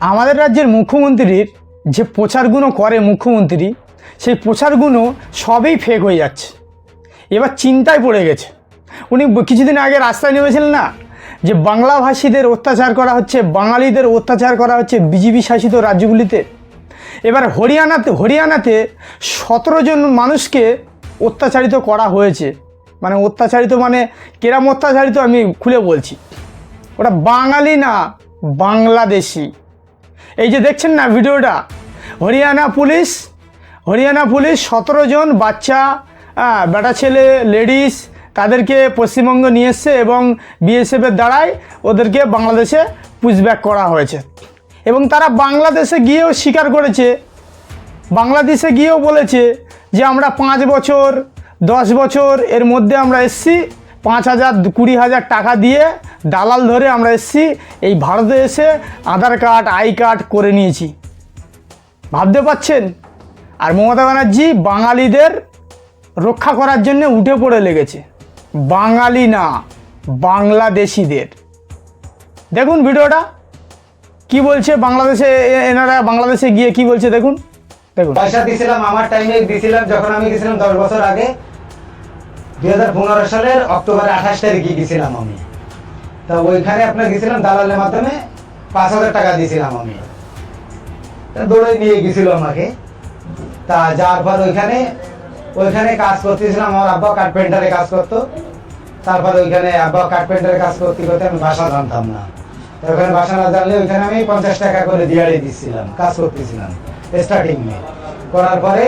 আমাদের রাজ্যের মুখ্যমন্ত্রীর যে প্রচারগুলো করে মুখ্যমন্ত্রী, সেই প্রচারগুলো সবই ফেক হয়ে যাচ্ছে। এবার চিন্তায় পড়ে গেছে। উনি কিছুদিন আগে রাস্তায় নেমেছিলেন না? যে বাংলাভাষীদের অত্যাচার করা হচ্ছে, বাঙালিদের অত্যাচার করা হচ্ছে বিজেপি শাসিত রাজ্যগুলিতে। এবার হরিয়ানাতে হরিয়ানাতে সতেরো জন মানুষকে অত্যাচারিত করা হয়েছে। মানে অত্যাচারিত মানে কেরাম অত্যাচারিত আমি খুলে বলছি। ওটা বাঙালি না, বাংলাদেশি। এই যে দেখছেন না ভিডিওটা? হরিয়ানা পুলিশ হরিয়ানা পুলিশ সতেরো জন বাচ্চা বেটা ছেলে, লেডিস তাদেরকে পশ্চিমবঙ্গ নিয়ে এসছে এবং বিএসএফের দ্বারাই ওদেরকে বাংলাদেশে পুশব্যাক করা হয়েছে। এবং তারা বাংলাদেশে গিয়েও স্বীকার করেছে। বাংলাদেশে গিয়েও বলেছে যে আমরা পাঁচ বছর, দশ বছর এর মধ্যে আমরা এসছি পাঁচ হাজার, কুড়ি হাজার টাকা দিয়ে দালাল ধরে আমরা এসছি, এই ভারতে এসে আধার কার্ড, আই কার্ড করে নিয়েছি। ভাবতে পাচ্ছেন আর মমতা ব্যানার্জি বাঙালিদের রক্ষা করার জন্য উঠে পড়ে লেগেছে। বাঙালি না, বাংলাদেশিদের। দেখুন ভিডিওটা, কি বলছে বাংলাদেশে, এনারা বাংলাদেশে গিয়ে কি বলছে দেখুন। দেখুন। পয়সা দিছিলাম, আমার টাইমে দিছিলাম, যখন আমি গেছিলাম দশ বছর আগে দুই হাজার পনেরো সালের অক্টোবর আঠাশ তারিখে গেছিলাম আমি। তা ওইখানে আপনার গেছিলাম দালালের মাধ্যমে পাঁচ হাজার টাকা দিয়েছিলাম আমি। তা দৌড়ে নিয়ে গেছিল আমাকে। তা যাওয়ার পর ওইখানে ওইখানে কাজ করতেছিলাম, আমার আব্বা কার্পেন্টারে কাজ করতো। তারপর ওইখানে আব্বা কার্পেন্টারে কাজ করতে করতে আমি বাসা জানতাম না। ওখানে বাসা না জানলে ওইখানে আমি পঞ্চাশ টাকা করে দিয়াড়ি দিচ্ছিলাম কাজ করতেছিলাম স্টার্টিং করার পরে,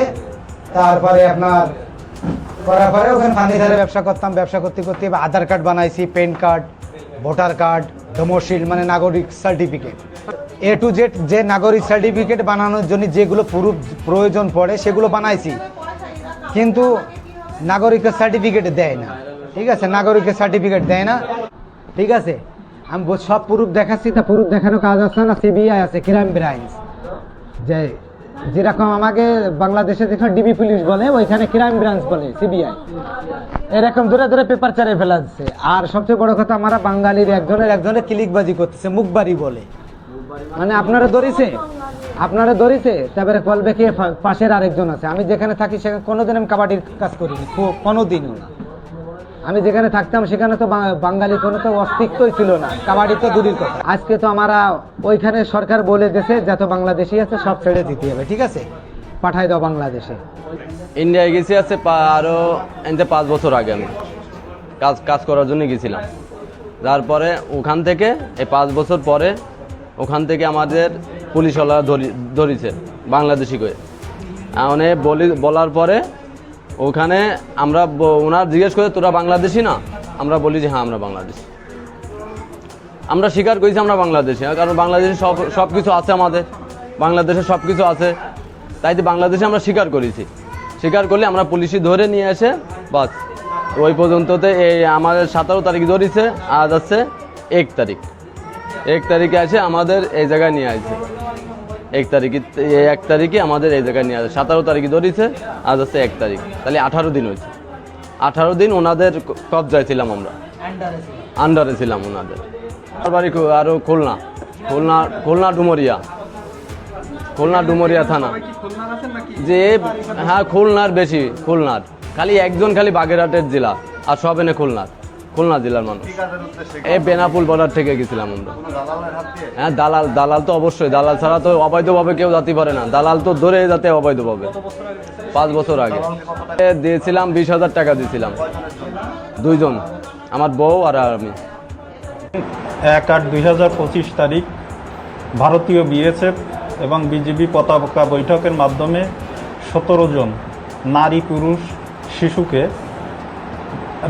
তারপরে আপনার করার পরে ওখানে ফান্দিধারে ব্যবসা করতাম, ব্যবসা করতে করতে আধার কার্ড বানাইছি, PAN card, voter card domicile মানে নাগরিক সার্টিফিকেট। এ টু জেড যে নাগরিক সার্টিফিকেট বানানোর জন্য যেগুলো পুরো প্রয়োজন পড়ে সেগুলো বানাইছি। কিন্তু নাগরিকের সার্টিফিকেট দেয় না। ঠিক আছে? নাগরিকের সার্টিফিকেট দেয় না। ঠিক আছে? আমি সব প্রুফ দেখাচ্ছি, তা প্রুফ দেখানো কাজ আছে না? সিবিআই আছে ক্রাইম ব্রাঞ্চ যে যেরকম আমাকে বাংলাদেশে যেখানে ডিবি পুলিশ বলে, ওইখানে ক্রাইম ব্রাঞ্চ বলে সিবিআই এরকম ধরে ধরে পেপার চারে ফেলাচ্ছে আর সবচেয়ে বড় কথা আমরা বাঙালির একজনের একজনের ক্লিকবাজি করতেছে, মুখবাড়ি বলে। মানে আপনারা ধরিছে? আপনারা ধরিছে? তারপরে কলবে কে পাশের আরেকজন আছে। আমি যেখানে থাকি, সেখানে কোনোদিন আমি কাবাডির কাজ করিনি কোনোদিনও না। আমি যেখানে থাকতাম, সেখানে তো বাঙালি কোনো তো অস্তিত্বই ছিল না। কাবাডি তো দূরের কথা। আজকে তো আমরা ওইখানে সরকার বলে দিয়েছে যত বাংলাদেশি আছে সব ছেড়ে দিতে হবে, ঠিক আছে? পাঠাই দাও বাংলাদেশে। ইন্ডিয়ায় গেছি আছে পা- আরও এনতে পাঁচ বছর আগে আমি। কাজ কাজ করার জন্য গেছিলাম। তারপরে ওখান থেকে, এই পাঁচ বছর পরে, ওখান থেকে আমাদের পুলিশওয়ালা ধরি ধরিছে, বাংলাদেশি করে। মানে বলি বলার পরে ওখানে আমরা ওনার জিজ্ঞেস করে, তোরা বাংলাদেশি না? আমরা বলি যে হ্যাঁ আমরা বাংলাদেশি। আমরা স্বীকার করেছি আমরা বাংলাদেশি। কারণ বাংলাদেশে সব সব কিছু আছে আমাদের। বাংলাদেশে সব কিছু আছে। তাই তো বাংলাদেশে আমরা স্বীকার করেছি। স্বীকার করলে আমরা পুলিশি ধরে নিয়ে এসে, বাস। ওই পর্যন্ততে এই আমাদের সতেরো তারিখ ধরেছে, আজ আছে এক তারিখ। এক তারিখে এসে আমাদের এই জায়গায় নিয়ে আসছে এক তারিখে এক তারিখে আমাদের এই জায়গায় নিয়ে আসে। সতেরো তারিখে ধরেছে, আজ আছে এক তারিখ। তাহলে আঠারো দিন হয়েছে। আঠারো দিন ওনাদের কবজায় ছিলাম আমরা। আন্ডারে ছিলাম ওনাদের। আমার বাড়ি খু- আরও খুলনা। খুলনা খুলনা ডুমরিয়া। খুলনা ডুমরিয়া থানা। যে হ্যাঁ খুলনার বেশি, খুলনার। খালি একজন খালি বাগেরহাটের জেলা, আর সব এনে খুলনার। খুলনা জেলার মানুষ। এই বেনাপুল বর্ডার থেকে গেছিলাম আমরা। হ্যাঁ দালাল দালাল তো অবশ্যই দালাল ছাড়া তো অবৈধভাবে কেউ যাতে পারে না। দালাল তো ধরে যাতে অবৈধভাবে। পাঁচ বছর আগে। এ দিয়েছিলাম বিশ হাজার টাকা দিয়েছিলাম। দুইজন আমার বউ আর আমি। এক আট দুই হাজার পঁচিশ তারিখ ভারতীয় বিএসএফ এবং বিজিবি পতাকা বৈঠকের মাধ্যমে সতেরো জন নারী পুরুষ শিশুকে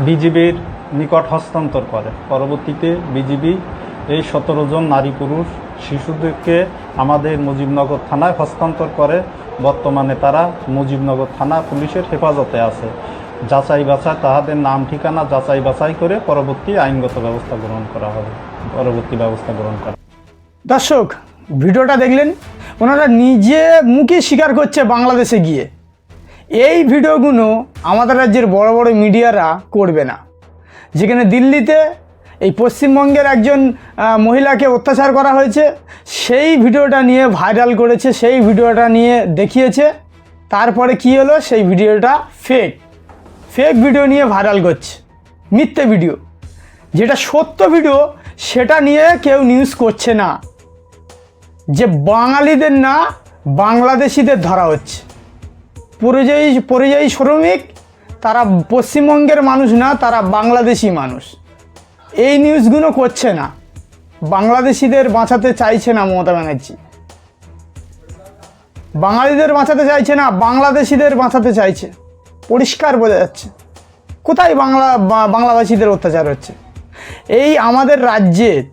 বিজিবির নিকট হস্তান্তর করে। পরবর্তীতে বিজিবি এই সতেরো জন নারী পুরুষ শিশুদেরকে আমাদের মুজিবনগর থানায় হস্তান্তর করে। বর্তমানে তারা মুজিবনগর থানা পুলিশের হেফাজতে আছে। যাচাই বাছাই, তাহাদের নাম ঠিকানা যাচাই বাছাই করে পরবর্তী আইনগত ব্যবস্থা গ্রহণ করা হবে। পরবর্তী ব্যবস্থা গ্রহণ করা। দর্শক, ভিডিওটা দেখলেন, ওনারা নিজে মুখে স্বীকার করছে বাংলাদেশে গিয়ে। এই ভিডিওগুলো আমাদের রাজ্যের বড় বড় মিডিয়ারা করবে না। যেখানে দিল্লিতে এই পশ্চিমবঙ্গের একজন মহিলাকে অত্যাচার করা হয়েছে, সেই ভিডিওটা নিয়ে ভাইরাল করেছে, সেই ভিডিওটা নিয়ে দেখিয়েছে। তারপরে কি হলো? সেই ভিডিওটা ফেক ফেক ভিডিও নিয়ে ভাইরাল করছে। মিথ্যে ভিডিও যেটা সত্য ভিডিও সেটা নিয়ে কেউ নিউজ করছে না। যে বাঙালিদের না, বাংলাদেশিদের ধরা হচ্ছে। পরিযায়ী পরিযায়ী শ্রমিক তারা পশ্চিমবঙ্গের মানুষ না, তারা বাংলাদেশি মানুষ। এই নিউজগুলো করছে না। বাংলাদেশিদের বাঁচাতে চাইছে না মমতা ব্যানার্জি। বাঙালিদের বাঁচাতে চাইছে না, বাংলাদেশিদের বাঁচাতে চাইছে। পরিষ্কার বোঝা যাচ্ছে। কোথায় বাংলা বাংলাভাষীদের অত্যাচার হচ্ছে? এই আমাদের রাজ্যে,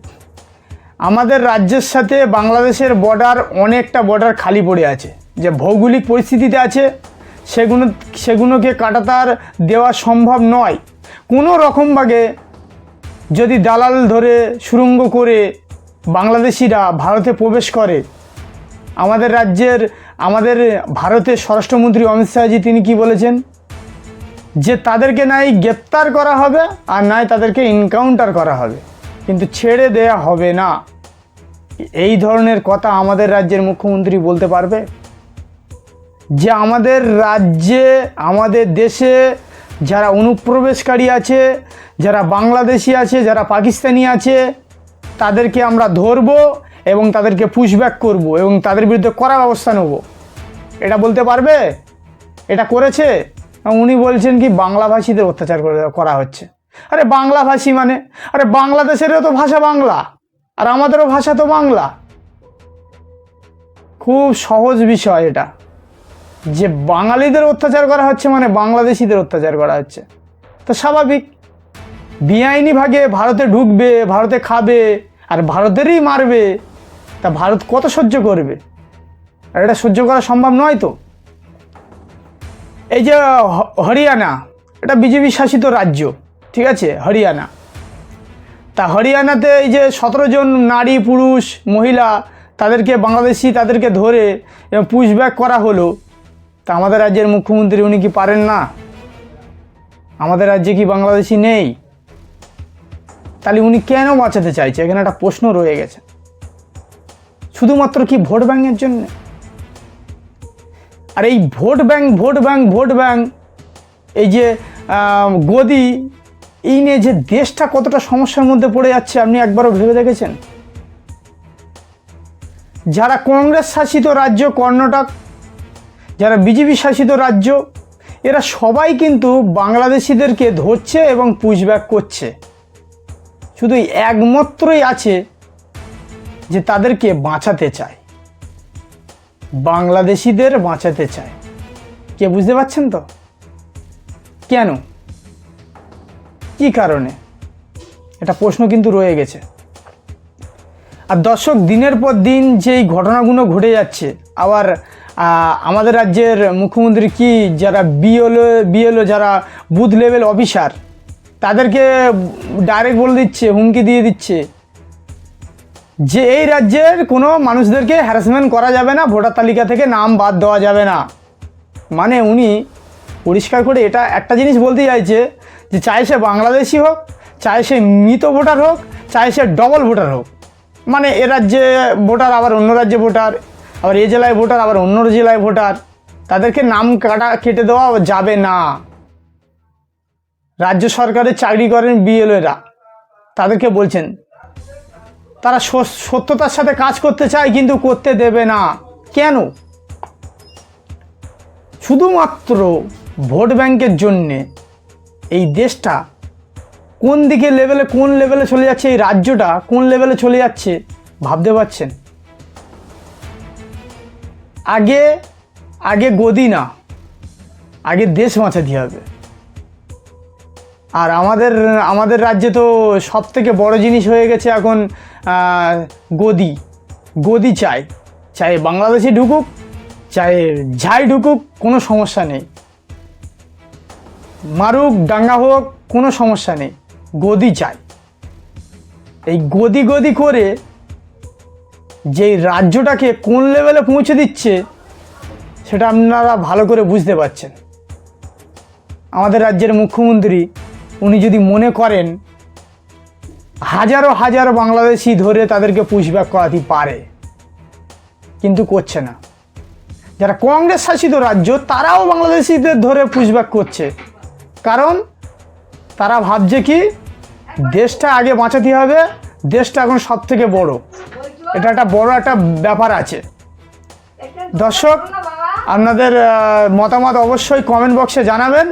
আমাদের রাজ্যের সাথে বাংলাদেশের বর্ডার অনেকটা বর্ডার খালি পড়ে আছে। যে ভৌগোলিক পরিস্থিতিতে আছে সেগুলো সেগুলোকে কাটাতার দেওয়া সম্ভব নয়। কোনো রকমভাবে যদি দালাল ধরে সুরঙ্গ করে বাংলাদেশিরা ভারতে প্রবেশ করে, আমাদের রাজ্যের, আমাদের ভারতের স্বরাষ্ট্রমন্ত্রী অমিত শাহজি তিনি কি বলেছেন? যে তাদেরকে নাই গ্রেপ্তার করা হবে আর নাই তাদেরকে এনকাউন্টার করা হবে। কিন্তু ছেড়ে দেয়া হবে না। এই ধরনের কথা আমাদের রাজ্যের মুখ্যমন্ত্রী বলতে পারবে? যে আমাদের রাজ্যে, আমাদের দেশে যারা অনুপ্রবেশকারী আছে, যারা বাংলাদেশি আছে, যারা পাকিস্তানি আছে, তাদেরকে আমরা ধরবো এবং তাদেরকে পুশব্যাক করব এবং তাদের বিরুদ্ধে করা ব্যবস্থা নেব। এটা বলতে পারবে? এটা করেছে? উনি বলছেন কি, বাংলাভাষীদের অত্যাচার করে- করা হচ্ছে। আরে বাংলাভাষী মানে? আরে বাংলাদেশেরও তো ভাষা বাংলা, আর আমাদেরও ভাষা তো বাংলা। খুব সহজ বিষয় এটা। যে বাঙালিদের অত্যাচার করা হচ্ছে মানে বাংলাদেশিদের অত্যাচার করা হচ্ছে। তো স্বাভাবিক, বেআইনি ভাগে ভারতে ঢুকবে, ভারতে খাবে, আর ভারতেরই মারবে, তা ভারত কত সহ্য করবে? আর এটা সহ্য করা সম্ভব নয় তো? এই যে হরিয়ানা, এটা বিজেপি শাসিত রাজ্য, ঠিক আছে? হরিয়ানা। তা হরিয়ানাতে এই যে সতেরো জন নারী, পুরুষ, মহিলা, তাদেরকে বাংলাদেশি তাদেরকে ধরে এবং পুশব্যাক করা হলো। তা আমাদের রাজ্যের মুখ্যমন্ত্রী উনি কি পারেন না? আমাদের রাজ্যে কি বাংলাদেশি নেই? তাহলে উনি কেন বাঁচাতে চাইছে? এখানে একটা প্রশ্ন রয়ে গেছে। শুধুমাত্র কি ভোট ব্যাংকের জন্য? আর এই vote bank vote bank vote bank, এই যে গদি, এই নিয়ে যে দেশটা কতটা সমস্যার মধ্যে পড়ে যাচ্ছে, আপনি একবারও ভেবে দেখেছেন? যারা কংগ্রেস শাসিত রাজ্য কর্ণাটক যারা বিজেপি শাসিত রাজ্য, এরা সবাই কিন্তু বাংলাদেশিদেরকে ধরছে এবং পুশব্যাক করছে। শুধু একমাত্রই আছে যে তাদেরকে বাঁচাতে চায়। বাংলাদেশিদের বাঁচাতে চায়। কে বুঝতে পারছেন তো? কেন? কি কারণে? এটা প্রশ্ন কিন্তু রয়ে গেছে। আর দর্শক, দিনের পর দিন যেই ঘটনাগুলো ঘটে যাচ্ছে, আবার আমাদের রাজ্যের মুখ্যমন্ত্রী কি যারা বিএলও বিএলও যারা বুথ লেভেল অফিসার, তাদেরকে ডাইরেক্ট বলে দিচ্ছে, হুমকি দিয়ে দিচ্ছে যে এই রাজ্যের কোনো মানুষদেরকে হ্যারাসমেন্ট করা যাবে না, ভোটার তালিকা থেকে নাম বাদ দেওয়া যাবে না। মানে উনি পরিষ্কার করে এটা একটা জিনিস বলতে চাইছে যে চাই সে বাংলাদেশি হোক চাই সে মৃত ভোটার হোক চাই সে ডবল ভোটার হোক। মানে এ রাজ্যে ভোটার, আবার অন্য রাজ্যে ভোটার আবার এ জেলায় ভোটার, আবার অন্য জেলায় ভোটার, তাদেরকে নাম কাটা কেটে দেওয়া যাবে না। রাজ্য সরকারের চাকরি করেন বিএলওরা, তাদেরকে বলছেন, তারা সত্যতার সাথে কাজ করতে চায় কিন্তু করতে দেবে না। কেন? শুধুমাত্র ভোট ব্যাংকের জন্যে এই দেশটা কোন দিকে লেভেলে কোন লেভেলে চলে যাচ্ছে, এই রাজ্যটা কোন লেভেলে চলে যাচ্ছে ভাবতে পারছেন? আগে আগে গদি না, আগে দেশ বাঁচাতে হবে। আর আমাদের আমাদের রাজ্যে তো সব থেকে বড় জিনিস হয়ে গেছে এখন গদি। গদি চাই। চাই বাংলাদেশি ঢুকুক, চাই যাই ঢুকুক, কোনো সমস্যা নেই। মারুক, ডাঙ্গা হোক, কোনো সমস্যা নেই। গদি চাই। এই গদি গদি করে যেই রাজ্যটাকে কোন লেভেলে পৌঁছে দিচ্ছে, সেটা আপনারা ভালো করে বুঝতে পারছেন। আমাদের রাজ্যের মুখ্যমন্ত্রী, উনি যদি মনে করেন, হাজারো হাজারো বাংলাদেশি ধরে তাদেরকে পুশব্যাক করাতে পারে, কিন্তু করছে না। যারা কংগ্রেস শাসিত রাজ্য, তারাও বাংলাদেশিদের ধরে পুশব্যাক করছে। কারণ, তারা ভাবছে কি, দেশটা আগে বাঁচাতে হবে, দেশটা এখন সব থেকে বড়। এটা একটা বড় একটা ব্যাপার আছে। দর্শক আপনাদের মতামত অবশ্যই কমেন্ট বক্সে জানাবেন।